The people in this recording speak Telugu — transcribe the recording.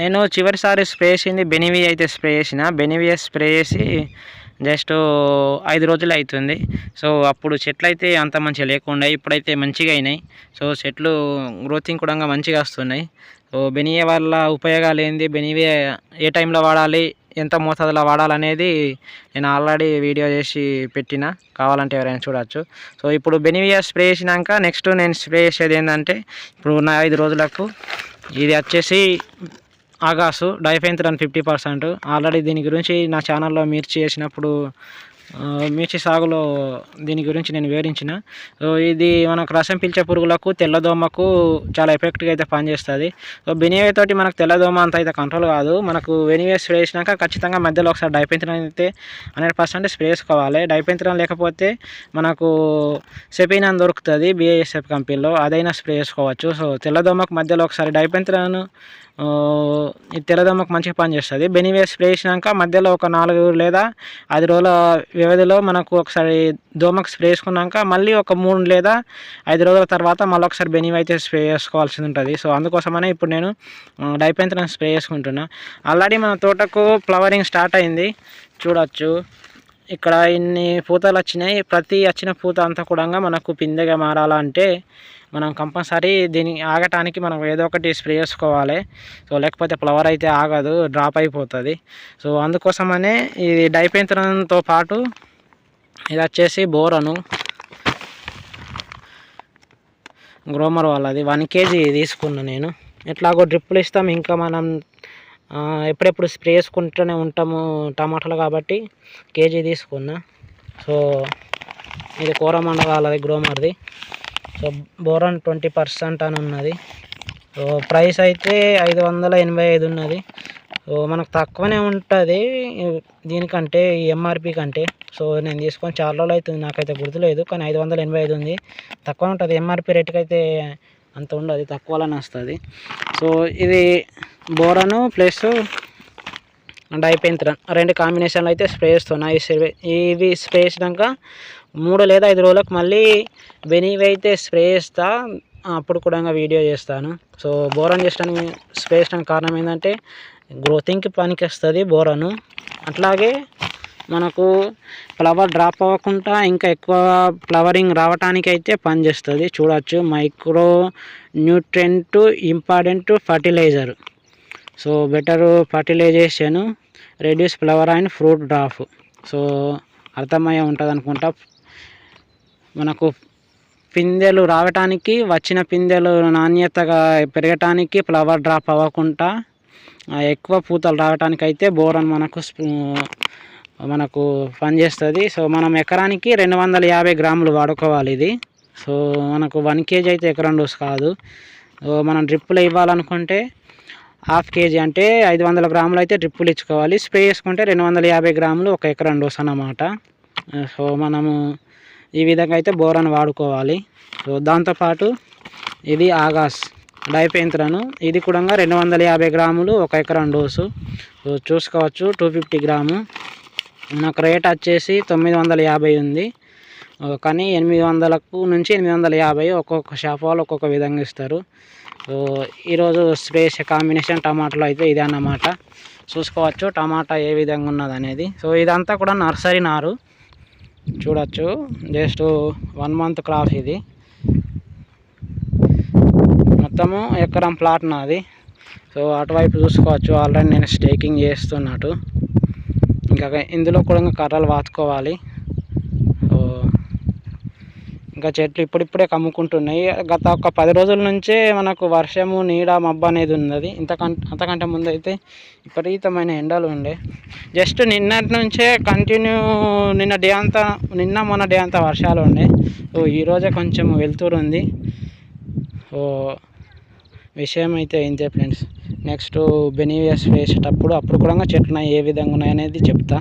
నేను చివరిసారి స్ప్రే చేసింది బెనివి అయితే స్ప్రే చేసిన. బెనివియా స్ప్రే చేసి జస్ట్ ఐదు రోజులు అవుతుంది. సో అప్పుడు చెట్లు అయితే అంత మంచిగా లేకుండా ఇప్పుడైతే మంచిగా అయినాయి. సో చెట్లు గ్రోతింగ్ కూడా మంచిగా వస్తున్నాయి. సో బెనియే వల్ల ఉపయోగాలు ఏంది? బెనివే ఏ టైంలో వాడాలి? ఎంత మోతాదులో వాడాలనేది నేను ఆల్రెడీ వీడియో చేసి పెట్టిన. కావాలంటే ఎవరైనా చూడవచ్చు సో ఇప్పుడు బెనివియా స్ప్రే చేసినాక నెక్స్ట్ నేను స్ప్రే చేసేది ఏంటంటే ఇప్పుడు ఉన్న ఐదు రోజులకు ఇది వచ్చేసి ఆగాసు డైఫెన్త్రన్ ఫిఫ్టీ పర్సెంట్. ఆల్రెడీ దీని గురించి నా ఛానల్లో మిర్చి చేసినప్పుడు మిర్చి సాగులో దీని గురించి నేను వివరించిన. సో ఇది మనకు రసం పీల్చే పురుగులకు తెల్లదోమకు చాలా ఎఫెక్ట్గా అయితే పనిచేస్తుంది. సో బెనివే తోటి మనకు తెల్లదోమ అంత అయితే కంట్రోల్ కాదు. మనకు వెనివే స్ప్రే చేసినాక ఖచ్చితంగా మధ్యలో ఒకసారి డైపెంతరం అయితే హండ్రెడ్ పర్సెంట్ స్ప్రే చేసుకోవాలి. డైపెంతరం లేకపోతే మనకు సెపీనాన్ దొరుకుతుంది బిఏఎస్ఎఫ్ కంపెనీలో. అదైనా స్ప్రే చేసుకోవచ్చు. సో తెల్లదోమకు మధ్యలో ఒకసారి డైపెంతరం ఈ తెల్లదోమకు మంచిగా పనిచేస్తుంది. బెనివే స్ప్రే చేసినాక మధ్యలో ఒక నాలుగు లేదా ఐదు రోజుల వ్యవధిలో మనకు ఒకసారి దోమకు స్ప్రే చేసుకున్నాక మళ్ళీ ఒక మూడు లేదా ఐదు రోజుల తర్వాత మళ్ళీ ఒకసారి బెనివ్ అయితే స్ప్రే చేసుకోవాల్సి ఉంటుంది. సో అందుకోసమనే ఇప్పుడు నేను డైపెంత్రన్ స్ప్రే చేసుకుంటున్నా. ఆల్రెడీ మన తోటకు ఫ్లవరింగ్ స్టార్ట్ అయింది. చూడొచ్చు. ఇక్కడ ఇన్ని పూతలు వచ్చినాయి. ప్రతి వచ్చిన పూత అంతా కూడా మనకు పిందెగా మారాలంటే మనం కంపల్సరీ దీని ఆగటానికి మనం ఏదో ఒకటి స్ప్రే చేసుకోవాలి. సో లేకపోతే ఫ్లవర్ అయితే ఆగదు డ్రాప్ అయిపోతుంది. సో అందుకోసమనే ఇది డైపెంతరంతో పాటు ఇది వచ్చేసి బోరను. గ్రోమర్ వాళ్ళది. వన్ కేజీ తీసుకున్నా నేను. ఎట్లాగో డ్రిప్పులు ఇస్తాం. ఇంకా మనం ఎప్పుడెప్పుడు స్ప్రే చేసుకుంటూనే ఉంటాము టమాటాలు కాబట్టి కేజీ తీసుకున్నా. సో ఇది కూరమండ వాళ్ళది గ్రోమర్ది సో బోరాన్ ట్వంటీ పర్సెంట్ అని ఉన్నది. సో ప్రైస్ అయితే ఐదు వందల ఎనభై ఐదు ఉన్నది. సో మనకు తక్కువనే ఉంటుంది దీనికంటే ఈ ఎంఆర్పి కంటే. సో నేను తీసుకొని చాలా రోజులు అవుతుంది నాకైతే గుర్తులేదు కానీ ఐదు వందల ఎనభై ఐదు ఉంది. తక్కువ ఉంటుంది ఎంఆర్పి రేటుకి అయితే అంత ఉండదు తక్కువలోనే వస్తుంది. సో ఇది బోరను ప్లస్ డైపెంత్రన్ రెండు కాంబినేషన్లు అయితే స్ప్రే వేస్తున్నాయి ఇవి స్ప్రే చేసినాక మూడు లేదా ఐదు రోజులకు మళ్ళీ వెనివి అయితే స్ప్రే చేస్తా. అప్పుడు కూడా వీడియో చేస్తాను. సో బోరన్ చేసడానికి స్ప్రే చేయడానికి కారణం ఏంటంటే గ్రోతింగ్కి పనికి వస్తుంది బోరను. అట్లాగే మనకు ఫ్లవర్ డ్రాప్ అవ్వకుండా ఇంకా ఎక్కువ ఫ్లవరింగ్ రావటానికైతే పనిచేస్తుంది చూడవచ్చు micronutrient important fertiliser so better fertilisation reduce flower and fruit drop so అర్థమయ్యే ఉంటుంది అనుకుంటా మనకు పిందెలు రావటానికి వచ్చిన పిందెలు నాణ్యతగా పెరగటానికి ఫ్లవర్ డ్రాప్ అవ్వకుండా ఎక్కువ పూతలు రావటానికైతే అయితే బోరన్ మనకు మనకు పనిచేస్తుంది సో మనం ఎకరానికి రెండు వందల యాభై గ్రాములు వాడుకోవాలి ఇది. సో మనకు వన్ కేజీ అయితే ఎకరం డోస్ కాదు. సో మనం డ్రిప్పులు ఇవ్వాలనుకుంటే హాఫ్ కేజీ అంటే ఐదు వందల గ్రాములు అయితే డ్రిప్పులు ఇచ్చుకోవాలి. స్ప్రే చేసుకుంటే రెండు వందల యాభై గ్రాములు ఒక ఎకరం డోస్ అన్నమాట. సో మనము ఈ విధంగా అయితే బోరాన్ వాడుకోవాలి. సో దాంతోపాటు ఇది ఆగాస్ డైపెంత్రను. ఇది కూడా రెండు వందల యాభై గ్రాములు ఒక ఎకరం డోసు. సో చూసుకోవచ్చు. Two fifty gram. నాకు రేట్ వచ్చేసి తొమ్మిది వందల యాభై ఉంది. కానీ ఎనిమిది వందలకు నుంచి ఎనిమిది వందల యాభై ఒక్కొక్క షాప్ వాళ్ళు ఒక్కొక్క విధంగా ఇస్తారు. సో ఈరోజు స్పేస్ కాంబినేషన్ టమాటాలో అయితే ఇదే అన్నమాట. చూసుకోవచ్చు టమాటా ఏ విధంగా ఉన్నది అనేది. సో ఇదంతా కూడా నర్సరీ నారు. చూడొచ్చు. జస్ట్ వన్ మంత్ క్రాప్ ఇది. మొత్తము ఎకరం ప్లాట్ నాది. సో అటువైపు చూసుకోవచ్చు. ఆల్రెడీ నేను స్టేకింగ్ చేస్తున్నట్టు. ఇంకా ఇందులో కూడా ఇంకా కర్రలు వాచుకోవాలి ఇంకా చెట్లు ఇప్పుడిప్పుడే కమ్ముకుంటున్నాయి. గత ఒక పది రోజుల నుంచే మనకు వర్షము నీడ మబ్బు అనేది ఉన్నది. ఇంతకంటే అంతకంటే ముందు అయితే విపరీతమైన ఎండలు ఉండే. జస్ట్ నిన్నటి నుంచే కంటిన్యూ నిన్న డే అంతా నిన్న మొన్న డే అంతా వర్షాలు ఉండే. సో ఈరోజే కొంచెం వెళ్తూరు ఉంది. సో విషయం అయితే ఇంతే ఫ్రెండ్స్ నెక్స్ట్ బెనివియస్ వేసేటప్పుడు అప్పుడు కూడా చెట్లు ఏ విధంగా ఉన్నాయనేది చెప్తా.